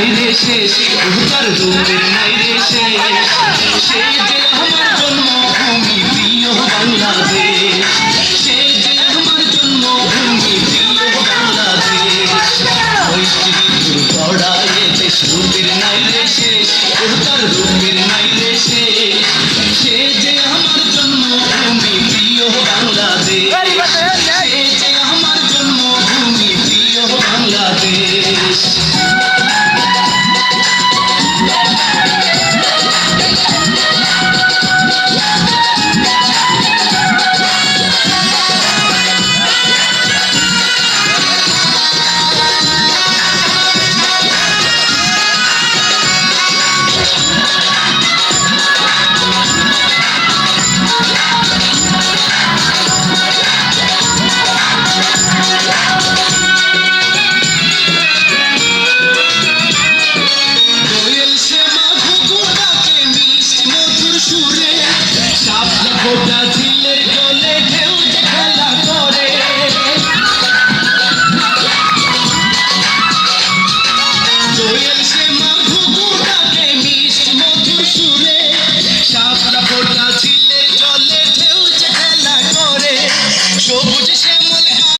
নাই রে শেষ তার দুঃখের নাই রে শেষ। সে যে আমার জন্মভূমি প্রিয় বাংলাদেশ। সে যে আমার জন্মভূমি প্রিয় বাংলাদেশ। পড়াইতে সুরের নাই রে শেষ তার দুঃখ